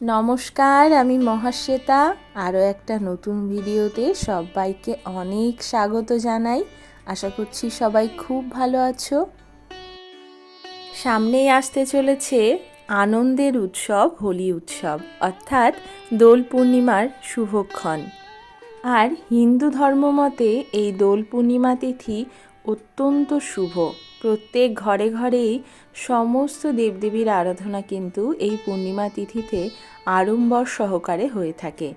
নমস্কার, আমি মহাশ্বেতা। আরও একটা নতুন ভিডিওতে সবাইকে অনেক স্বাগত জানাই। আশা করছি সবাই খুব ভালো আছো। সামনেই আসতে চলেছে আনন্দের উৎসব, হোলি উৎসব, অর্থাৎ দোল পূর্ণিমার শুভক্ষণ। আর হিন্দু ধর্ম মতে এই দোল পূর্ণিমা তিথি অত্যন্ত শুভ। প্রত্যেক ঘরে ঘরেই সমস্ত দেবদেবীর আরাধনা কিন্তু এই পূর্ণিমা তিথিতে আড়ম্বর সহকারে হয়ে থাকে।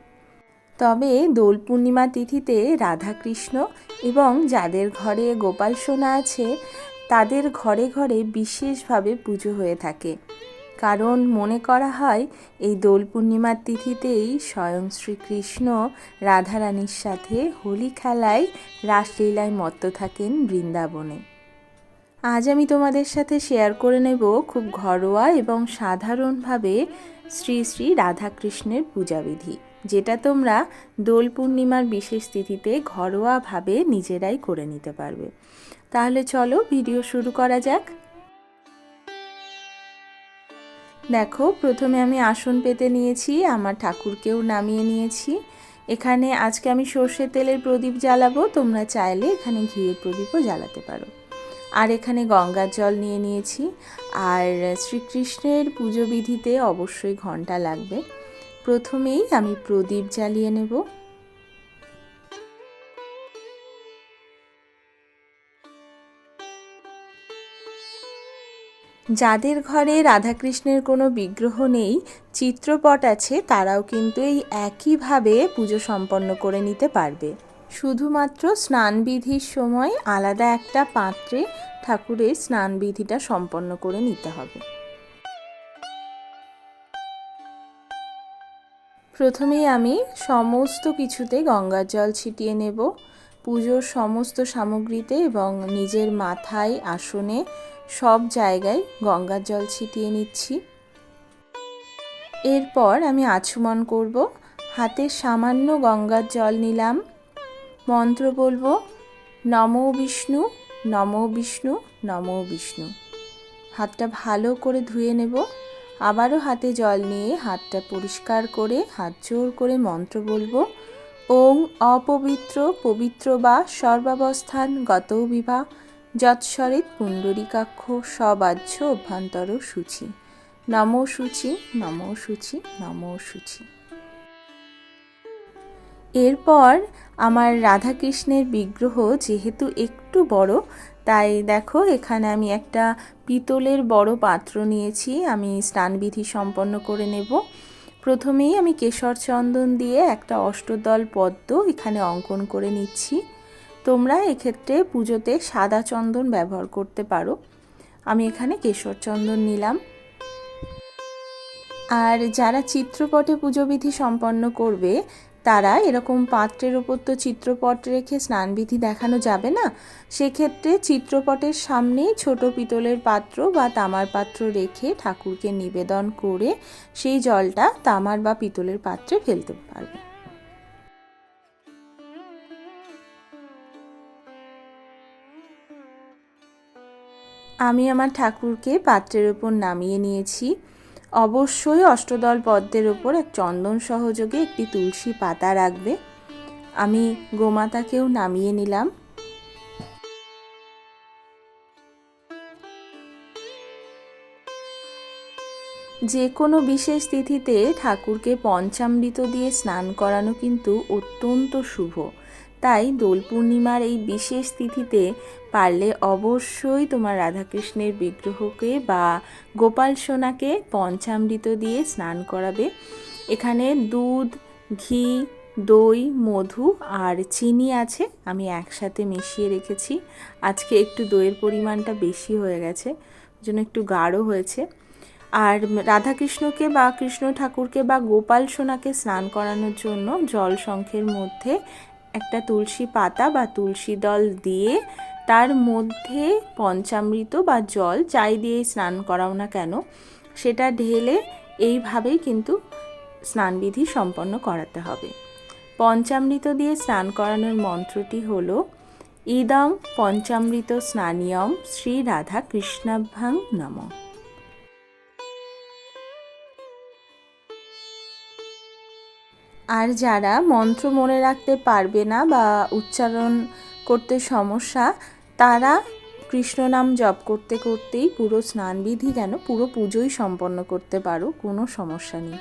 তবে দোল পূর্ণিমা তিথিতে রাধাকৃষ্ণ এবং যাদের ঘরে গোপাল সোনা আছে, তাদের ঘরে ঘরে বিশেষভাবে পুজো হয়ে থাকে। কারণ মনে করা হয়, এই দোল পূর্ণিমার তিথিতেই স্বয়ং শ্রীকৃষ্ণ রাধারানীর সাথে হোলি খেলায় রাসলীলায় মত্ত থাকেন বৃন্দাবনে। আজ আমি তোমাদের সাথে শেয়ার করে নেব খুব ঘরোয়া এবং সাধারণভাবে শ্রী শ্রী রাধাকৃষ্ণের পূজাবিধি, যেটা তোমরা দোল পূর্ণিমার বিশেষ তিথিতে ঘরোয়াভাবে নিজেরাই করে নিতে পারবে। তাহলে চলো ভিডিও শুরু করা যাক। দেখো, প্রথমে আমি আসন পেতে নিয়েছি, আমার ঠাকুরকেও নামিয়ে নিয়েছি। এখানে আজকে আমি সর্ষের তেলের প্রদীপ জ্বালাবো, তোমরা চাইলে এখানে ঘিয়ের প্রদীপও জ্বালাতে পারো। আর এখানে গঙ্গার জল নিয়ে নিয়েছি। আর শ্রীকৃষ্ণের পুজো বিধিতে অবশ্যই ঘণ্টা লাগবে। প্রথমেই আমি প্রদীপ জ্বালিয়ে নেব। যাদের ঘরে রাধাকৃষ্ণের কোনো বিগ্রহ নেই, চিত্রপট আছে, তারাও কিন্তু এই একইভাবে পুজো সম্পন্ন করে নিতে পারবে। শুধুমাত্র স্নানবিধির সময় আলাদা একটা পাত্রে ঠাকুরের স্নানবিধিটা সম্পন্ন করে নিতে হবে। প্রথমেই আমি সমস্ত কিছুতে গঙ্গার জল ছিটিয়ে নেব। পুজোর সমস্ত সামগ্রীতে এবং নিজের মাথায় আসনে সব জায়গায় গঙ্গার জল ছিটিয়ে নিচ্ছি। এরপর আমি আচমন করব। হাতে সামান্য গঙ্গার জল নিলাম। মন্ত্র বলব, নম বিষ্ণু নম বিষ্ণু নম বিষ্ণু। হাতটা ভালো করে ধুয়ে নেব। আবারও হাতে জল নিয়ে হাতটা পরিষ্কার করে, হাত জোর করে মন্ত্র বলব, ওং অপবিত্র পবিত্র বা সর্বাবস্থান গত বিবাহ যৎসরিত পুণ্ডরিকাক্ষ সবাহ্য অভ্যন্তর সূচি নম সূচি নম সূচি নম সূচি। এরপর আমার রাধাকৃষ্ণের বিগ্রহ যেহেতু একটু বড়, তাই দেখো এখানে আমি একটা পিতলের বড় পাত্র নিয়েছি, আমি স্নানবিধি সম্পন্ন করে নেব। প্রথমেই আমি কেশর চন্দন দিয়ে একটা অষ্টদল পদ্ম এখানে অঙ্কন করে নিচ্ছি। তোমরা এক্ষেত্রে পুজোতে সাদা চন্দন ব্যবহার করতে পারো। আমি এখানে কেশর চন্দন নিলাম। আর যারা চিত্রপটে পুজোবিধি সম্পন্ন করবে তারা এরকম পাত্রের ওপর তো চিত্রপট রেখে স্নানবিধি দেখানো যাবে না। সেক্ষেত্রে চিত্রপটের সামনেই ছোট পিতলের পাত্র বা তামার পাত্র রেখে ঠাকুরকে নিবেদন করে সেই জলটা তামার বা পিতলের পাত্রে ফেলতে পারবে। আমি আমার ঠাকুরকে পাত্রের ওপর নামিয়ে নিয়েছি। অবশ্যই অষ্টদল পদ্মের ওপর এক চন্দন সহযোগে একটি তুলসী পাতা রাখবে। আমি গোমাতাকেও নামিয়ে নিলাম। যে কোনো বিশেষ তিথিতে ঠাকুরকে পঞ্চামৃত দিয়ে স্নান করানো কিন্তু অত্যন্ত শুভ। তাই দোল পূর্ণিমার এই বিশেষ তিথিতে পারলে অবশ্যই তোমার রাধাকৃষ্ণের বিগ্রহকে বা গোপাল সোনাকে পঞ্চামৃত দিয়ে স্নান করাবে। এখানে দুধ, ঘি, দই, মধু আর চিনি আছে, আমি একসাথে মিশিয়ে রেখেছি। আজকে একটু দইয়ের পরিমাণটা বেশি হয়ে গেছে জন্য একটু গাঢ় হয়েছে। আর রাধাকৃষ্ণকে বা কৃষ্ণ ঠাকুরকে বা গোপাল সোনাকে স্নান করানোর জন্য জল শঙ্খের মধ্যে একটা তুলসী পাতা বা তুলসী দল দিয়ে তার মধ্যে পঞ্চামৃত বা জল, চাই দিয়ে স্নান করাও না কেন, সেটা ঢেলে এইভাবেই কিন্তু স্নানবিধি সম্পন্ন করাতে হবে। পঞ্চামৃত দিয়ে স্নান করানোর মন্ত্রটি হল, ইদং পঞ্চামৃত স্নানিয়ম শ্রী রাধা কৃষ্ণাভ্যাং নম। আর যারা মন্ত্র মনে রাখতে পারবে না বা উচ্চারণ করতে সমস্যা, তারা কৃষ্ণ নাম জপ করতে করতেই পুরো স্নানবিধি যেন পুরো পুজোই সম্পন্ন করতে পারো, কোনো সমস্যা নেই।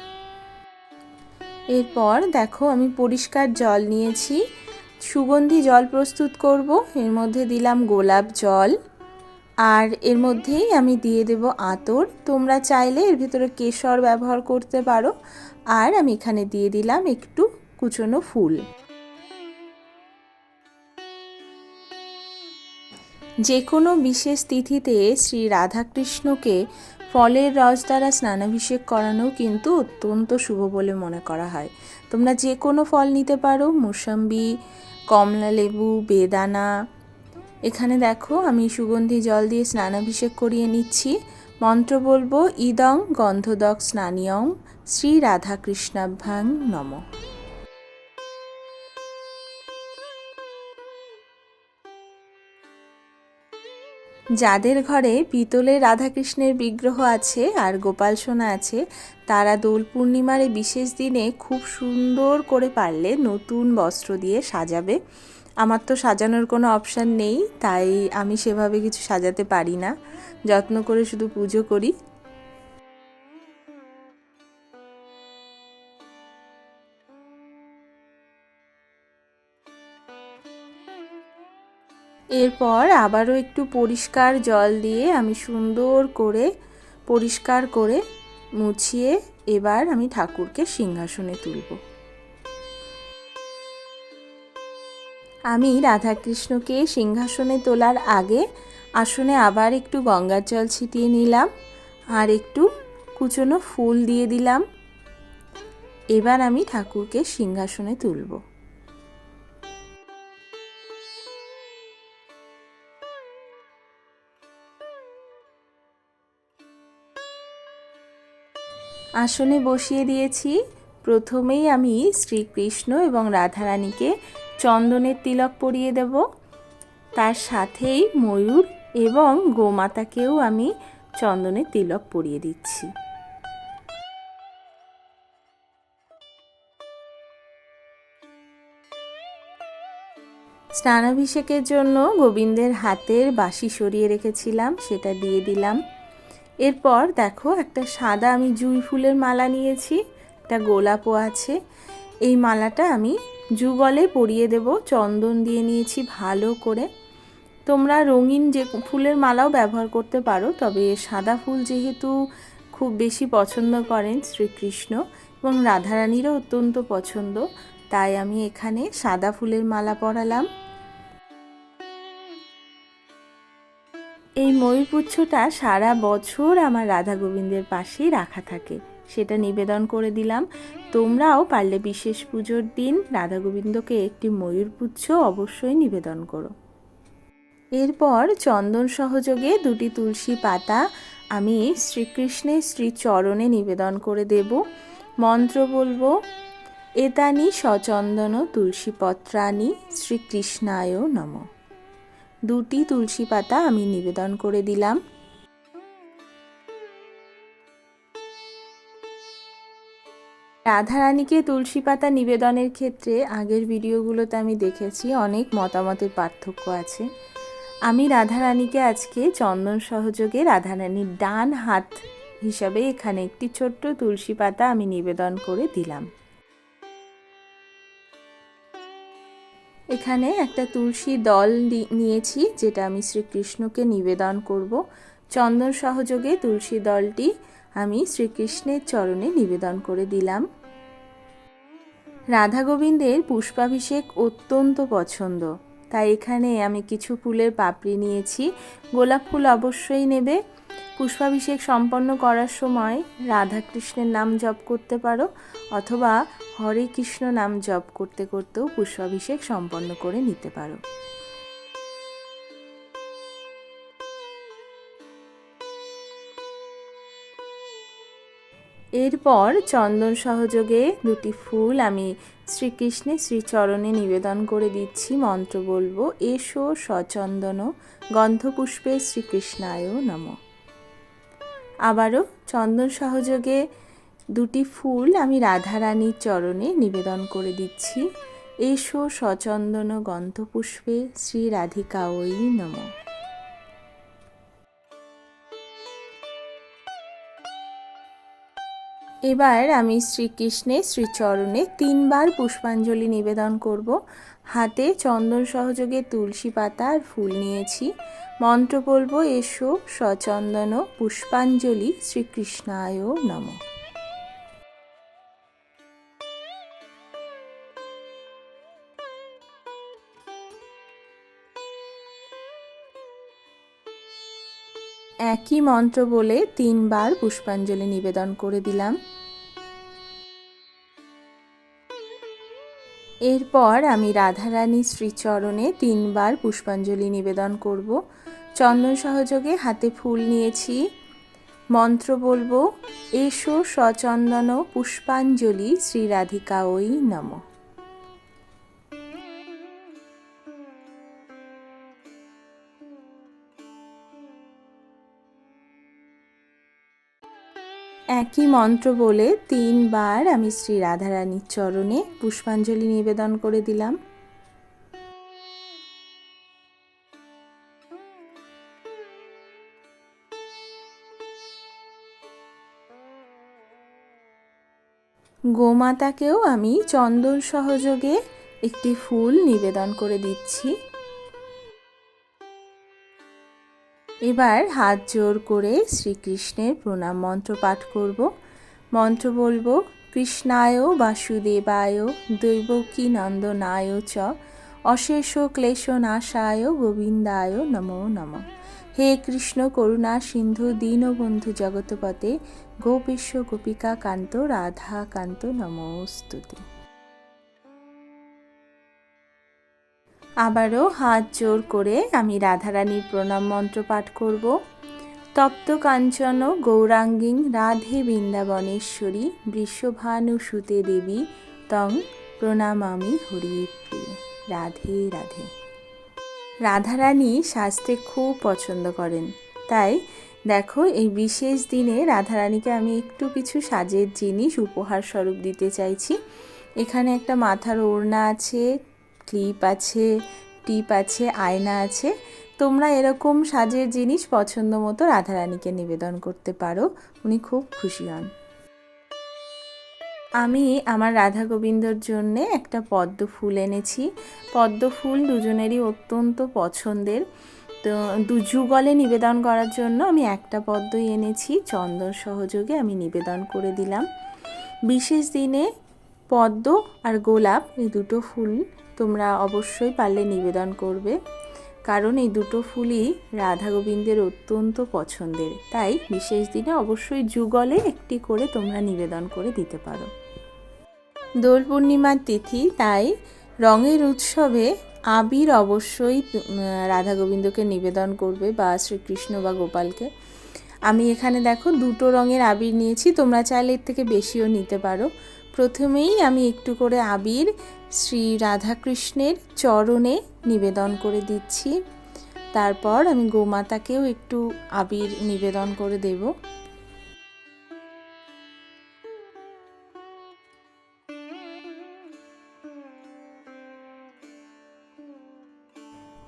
এরপর দেখো আমি পরিষ্কার জল নিয়েছি, সুগন্ধি জল প্রস্তুত করব, এর মধ্যে দিলাম গোলাপ জল। আর এর মধ্যেই আমি দিয়ে দেব আতর। তোমরা চাইলে এর ভিতরে কেশর ব্যবহার করতে পারো। আর আমি এখানে দিয়ে দিলাম একটু কুচনো ফুল। যে কোনো বিশেষ তিথিতে শ্রী রাধাকৃষ্ণকে ফলের রস দ্বারা স্নানাভিষেক করানো কিন্তু অত্যন্ত শুভ বলে মনে করা হয়। তোমরা যে কোনো ফল নিতে পারো। মুসাম্বি কমলা লেবু বেদানা এখানে দেখো, আমি সুগন্ধি জল দিয়ে স্নানাভিষেক করিয়ে নিচ্ছি। মন্ত্র বলব, ইদং গন্ধদক স্নানিয়ং শ্রী রাধাকৃষ্ণাভ্যাং নম। যাদের ঘরে পিতলের রাধাকৃষ্ণের বিগ্রহ আছে আর গোপাল সোনা আছে, তারা দোল পূর্ণিমার এই বিশেষ দিনে খুব সুন্দর করে পারলে নতুন বস্ত্র দিয়ে সাজাবে। আমার তো সাজানোর কোনো অপশান নেই, তাই আমি সেভাবে কিছু সাজাতে পারি না। যত্ন করে শুধু পুজো করি। এরপর আবারও একটু পরিষ্কার জল দিয়ে আমি সুন্দর করে, পরিষ্কার করে মুছিয়ে এবার আমি ঠাকুরকে সিংহাসনে তুলব। আমি রাধাকৃষ্ণকে সিংহাসনে তোলার আগে আসনে আবার একটু গঙ্গার জল ছিটিয়ে নিলাম আর একটু কুচনো ফুল দিয়ে দিলাম। এবার আমি ঠাকুরকে সিংহাসনে তুলব। আসনে বসিয়ে দিয়েছি। প্রথমেই আমি শ্রীকৃষ্ণ এবং রাধারানীকে চন্দনের তিলক পরিয়ে দেব। তার সাথেই ময়ূর এবং গোমাতাকেও আমি চন্দনের তিলক পরিয়ে দিচ্ছি। স্নানাভিষেকের জন্য গোবিন্দের হাতের বাসি সরিয়ে রেখেছিলাম, সেটা দিয়ে দিলাম। এরপর দেখো একটা সাদা আমি জুই ফুলের মালা নিয়েছি, একটা গোলাপও আছে। এই মালাটা আমি যুগলে পরিয়ে দেব, চন্দন দিয়ে নিয়েছি ভালো করে। তোমরা রঙিন যে ফুলের মালাও ব্যবহার করতে পারো, তবে সাদা ফুল যেহেতু খুব বেশি পছন্দ করেন শ্রীকৃষ্ণ এবং রাধারানীরও অত্যন্ত পছন্দ, তাই আমি এখানে সাদা ফুলের মালা পরালাম। এই ময়ূরপুচ্ছটা সারা বছর আমার রাধা গোবিন্দের পাশেই রাখা থাকে। সেটা নিবেদন করে দিলাম। তোমরাও পারলে বিশেষ পুজোর দিন রাধা গোবিন্দকে একটি ময়ূরপুচ্ছ অবশ্যই নিবেদন করো। এরপর চন্দন সহযোগে দুটি তুলসী পাতা আমি শ্রীকৃষ্ণের শ্রীচরণে নিবেদন করে দেব। মন্ত্র বলব, এতানি সচন্দন তুলসীপত্রানি শ্রীকৃষ্ণায় নম। দুটি তুলসী পাতা আমি নিবেদন করে দিলাম। রাধারানীকে তুলসী পাতা নিবেদনের ক্ষেত্রে আগের ভিডিওগুলোতে আমি দেখেছি, অনেক মতামতের পার্থক্য আছে। আমি রাধারানীকে আজকে চন্দন সহযোগে রাধারানীর ডান হাত হিসাবে এখানে একটি ছোট্ট তুলসী পাতা আমি নিবেদন করে দিলাম। এখানে একটা তুলসী দল নিয়েছি, যেটা আমি শ্রীকৃষ্ণকে নিবেদন করব। চন্দন সহযোগে তুলসী দলটি আমি শ্রীকৃষ্ণের চরণে নিবেদন করে দিলাম। রাধা গোবিন্দের পুষ্পাভিষেক অত্যন্ত পছন্দ। তাই এখানে আমি কিছু ফুলের পাপড়ি নিয়েছি। গোলাপ ফুল অবশ্যই নেবে। পুষ্পাভিষেক সম্পন্ন করার সময় রাধাকৃষ্ণের নাম জপ করতে পারো অথবা হরে কৃষ্ণ নাম জপ করতে করতেও পুষ্পাভিষেক সম্পন্ন করে নিতে পারো। এরপর চন্দন সহযোগে দুটি ফুল আমি শ্রীকৃষ্ণের শ্রীচরণে নিবেদন করে দিচ্ছি। মন্ত্র বলব, এসো সচন্দন গন্ধপুষ্পে শ্রীকৃষ্ণায় নম। আবারও চন্দন সহযোগে দুটি ফুল আমি রাধারানীর চরণে নিবেদন করে দিচ্ছি। এসো সচন্দন গন্ধপুষ্পে শ্রী রাধিকা ওই নম। এবার আমি শ্রীকৃষ্ণের শ্রীচরণে তিনবার পুষ্পাঞ্জলি নিবেদন করব। হাতে চন্দন সহযোগে তুলসী পাতা আর ফুল নিয়েছি। মন্ত্র বলব, এসো সচন্দন পুষ্পাঞ্জলি শ্রীকৃষ্ণায় নম। একই মন্ত্র বলে তিনবার পুষ্পাঞ্জলি নিবেদন করে দিলাম। এরপর আমি রাধারানী শ্রীচরণে তিনবার পুষ্পাঞ্জলি নিবেদন করব। চন্দন সহযোগে হাতে ফুল নিয়েছি। মন্ত্র বলব, এসো সচন্দন পুষ্পাঞ্জলি শ্রী রাধিকা ওই নমঃ। একই মন্ত্র বলে তিনবার আমি শ্রী রাধারানীর চরণে পুষ্পাঞ্জলি নিবেদন করে দিলাম। গোমাতাকেও আমি চন্দন সহযোগে একটি ফুল নিবেদন করে দিচ্ছি। এবার হাত জোর করে শ্রীকৃষ্ণের প্রণাম মন্ত্র পাঠ করব। মন্ত্র বলব, কৃষ্ণায় বাসুদেবায়, দৈবকী নন্দনায় চ, অশেষ ক্লেশ নাশায় গোবিন্দায় নমো নম। হে কৃষ্ণ করুণা সিন্ধু দীনবন্ধু জগৎপতে গোপেশ্ব গোপিকা কান্ত রাধা কান্ত নমস্তুতি। আবারও হাত জোর করে আমি রাধারানীর প্রণাম মন্ত্র পাঠ করব। তপ্ত কাঞ্চন গৌরাঙ্গিং রাধে বৃন্দাবনেশ্বরী বৃষভানু সুতে দেবী তং প্রণাম প্রণামামি হরিপ্রিয় রাধে রাধে। রাধারানী সাজতে খুব পছন্দ করেন। তাই দেখো এই বিশেষ দিনে রাধারানীকে আমি একটু কিছু সাজের জিনিস উপহার স্বরূপ দিতে চাইছি। এখানে একটা মাথার ওড়না আছে ক্লিপ আছে, টিপ আছে, আয়না আছে। তোমরা এরকম সাজের জিনিস পছন্দ মতো রাধারানীকে নিবেদন করতে পারো। উনি খুব খুশি হন। আমি আমার রাধা গোবিন্দর জন্যে একটা পদ্ম ফুল এনেছি। পদ্ম ফুল দুজনেরই অত্যন্ত পছন্দের। তো দু যুগলে নিবেদন করার জন্য আমি একটা পদ্মই এনেছি। চন্দন সহযোগে আমি নিবেদন করে দিলাম। বিশেষ দিনে পদ্ম আর গোলাপ এই দুটো ফুল তোমরা অবশ্যই পারলে নিবেদন করবে। কারণ এই দুটো ফুলই রাধা গোবিন্দের অত্যন্ত পছন্দের। তাই বিশেষ দিনে অবশ্যই যুগলে একটি করে তোমরা নিবেদন করে দিতে পারো। দোল পূর্ণিমার তিথি, তাই রঙের উৎসবে আবির অবশ্যই রাধা গোবিন্দকে নিবেদন করবে বা শ্রীকৃষ্ণ বা গোপালকে। আমি এখানে দেখো দুটো রঙের আবির নিয়েছি, তোমরা চাইলে এর থেকে বেশিও নিতে পারো। প্রথমেই আমি একটু করে আবির শ্রী রাধাকৃষ্ণের চরণে নিবেদন করে দিচ্ছি। তারপর আমি গোমাতাকেও একটু আবির নিবেদন করে দেব।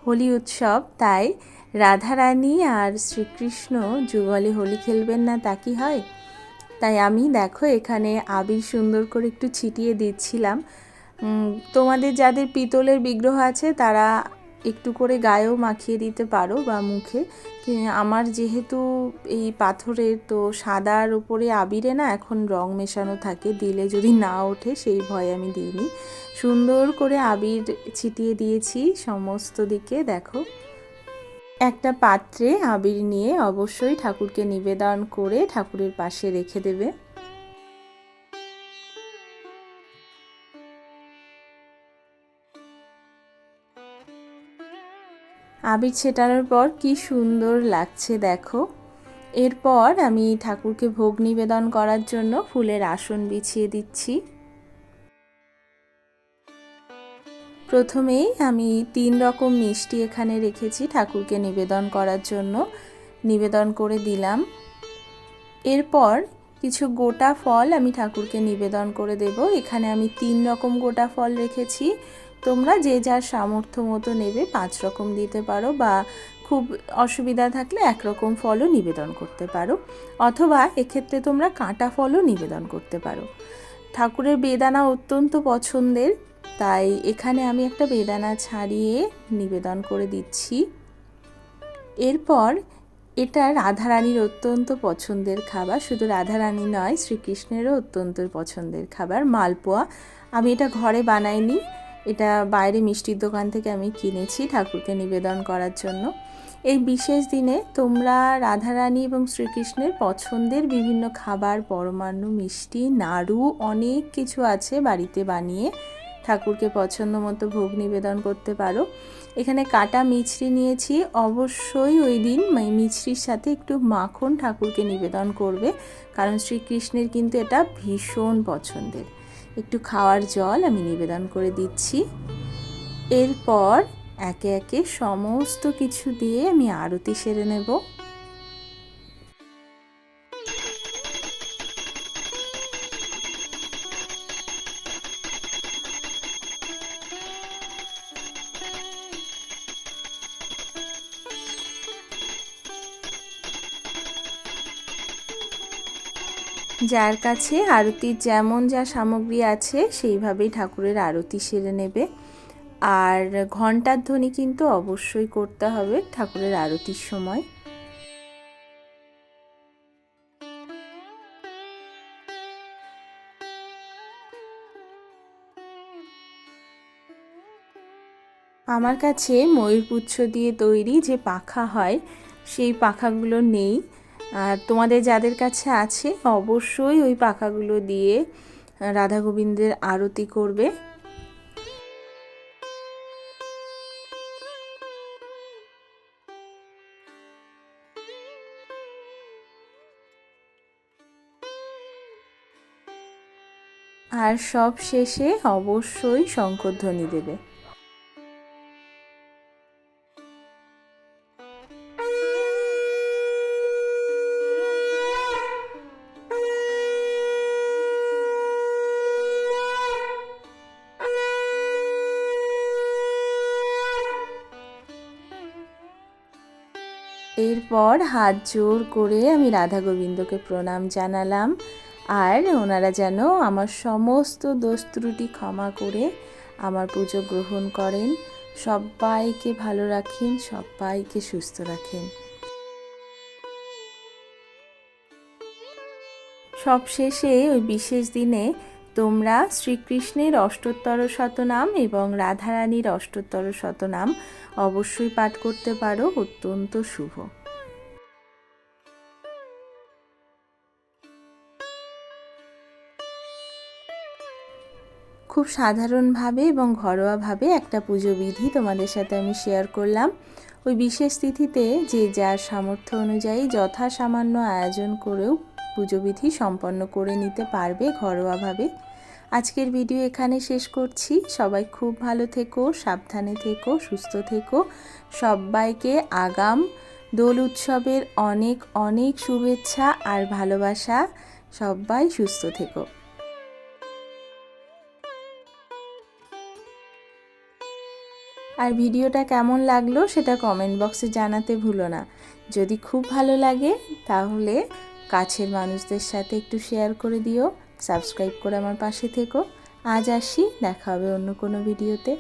হোলি উৎসব, তাই রাধারানী আর শ্রীকৃষ্ণ যুগলে হোলি খেলবেন না তা কি হয়? তাই আমি দেখো এখানে আবির সুন্দর করে একটু ছিটিয়ে দিচ্ছিলাম। তোমাদের যাদের পিতলের বিগ্রহ আছে, তারা একটু করে গায়েও মাখিয়ে দিতে পারো বা মুখে। আমার যেহেতু এই পাথরের তো সাদার উপরে আবিরে না, এখন রং মেশানো থাকে, দিলে যদি না ওঠে, সেই ভয় আমি দিইনি। সুন্দর করে আবির ছিটিয়ে দিয়েছি সমস্ত দিকে, দেখো। একটা পাত্রে আবির নিয়ে অবশ্যই ঠাকুরকে নিবেদন করে ঠাকুরের পাশে রেখে দেবে। আবির ছেটানোর পর কি সুন্দর লাগছে দেখো। এরপর আমি ঠাকুরকে ভোগ নিবেদন করার জন্য ফুলের আসন বিছিয়ে দিচ্ছি। প্রথমেই আমি তিন রকম মিষ্টি এখানে রেখেছি ঠাকুরকে নিবেদন করার জন্য। নিবেদন করে দিলাম। এরপর কিছু গোটা ফল আমি ঠাকুরকে নিবেদন করে দেব। এখানে আমি তিন রকম গোটা ফল রেখেছি। তোমরা যে যার সামর্থ্য মতো নেবে পাঁচ রকম দিতে পারো বা খুব অসুবিধা থাকলে একরকম ফলও নিবেদন করতে পারো। অথবা এক্ষেত্রে তোমরা কাঁটা ফলও নিবেদন করতে পারো। ঠাকুরের বেদানা অত্যন্ত পছন্দের, তাই এখানে আমি একটা বেদানা ছাড়িয়ে নিবেদন করে দিচ্ছি। এরপর এটা রাধারানীর অত্যন্ত পছন্দের খাবার, শুধু রাধারানী নয়, শ্রীকৃষ্ণেরও অত্যন্ত পছন্দের খাবার, মালপোয়া। আমি এটা ঘরে বানাইনি এটা বাইরে মিষ্টির দোকান থেকে আমি কিনেছি ঠাকুরকে নিবেদন করার জন্য। এই বিশেষ দিনে তোমরা রাধারানী এবং শ্রীকৃষ্ণের পছন্দের বিভিন্ন খাবার পরমাণু মিষ্টি, নাড়ু, অনেক কিছু আছে বাড়িতে বানিয়ে ঠাকুরকে পছন্দ মতো ভোগ নিবেদন করতে পারো। এখানে কাটা মিছরি নিয়েছি। অবশ্যই ওই দিন মিছরির সাথে একটু মাখন ঠাকুরকে নিবেদন করবে, কারণ শ্রীকৃষ্ণের কিন্তু এটা ভীষণ পছন্দের। একটু খাওয়ার জল আমি নিবেদন করে দিচ্ছি। এরপর একে একে সমস্ত কিছু দিয়ে আমি আরতি সেরে নেব। যার কাছে আরতির যেমন যা সামগ্রী আছে, সেইভাবেই ঠাকুরের আরতি সেরে নেবে। আর ঘণ্টার ধ্বনি কিন্তু অবশ্যই করতে হবে ঠাকুরের আরতির সময়। আমার কাছে ময়ূরপুচ্ছ দিয়ে তৈরি যে পাখা হয়, সেই পাখাগুলো নেই। আর তোমাদের যাদের কাছে আছে, অবশ্যই ওই পাখাগুলো দিয়ে রাধা গোবিন্দের আরতি করবে। আর সব শেষে অবশ্যই শঙ্করধ্বনি দেবে। এরপর হাত জোর করে আমি রাধা গোবিন্দকে প্রণাম জানালাম। আর ওনারা যেন আমার সমস্ত দোষ ত্রুটি ক্ষমা করে আমার পুজো গ্রহণ করেন। সবাইকে ভালো রাখেন, সবাইকে সুস্থ রাখেন। সবশেষে ওই বিশেষ দিনে তোমরা শ্রীকৃষ্ণের অষ্টোত্তর শতনাম এবং রাধারানীর অষ্টোত্তর শতনাম অবশ্যই পাঠ করতে পারো, অত্যন্ত শুভ। খুব সাধারণভাবে এবং ঘরোয়াভাবে একটা পুজো বিধি তোমাদের সাথে আমি শেয়ার করলাম। ওই বিশেষ তিথিতে যে যার সামর্থ্য অনুযায়ী যথা সামান্য আয়োজন করেও পুজো বিধি সম্পন্ন করে নিতে পারবে ঘরোয়াভাবে। আজকের ভিডিও এখানে শেষ করছি। সবাই খুব ভালো থেকো, সাবধানে থেকো, সুস্থ থেকো। সবাইকে আগাম দোল উৎসবের অনেক অনেক শুভেচ্ছা আর ভালোবাসা। সবাই সুস্থ থেকো। আর ভিডিওটা কেমন লাগল সেটা কমেন্ট বক্সে জানাতে ভুলো না। যদি খুব ভালো লাগে, তাহলে কাছের মানুষদের সাথে একটু শেয়ার করে দিও সাবস্ক্রাইব করে আমার পাশে থেকো। আজ আসি, দেখা হবে অন্য কোনো ভিডিওতে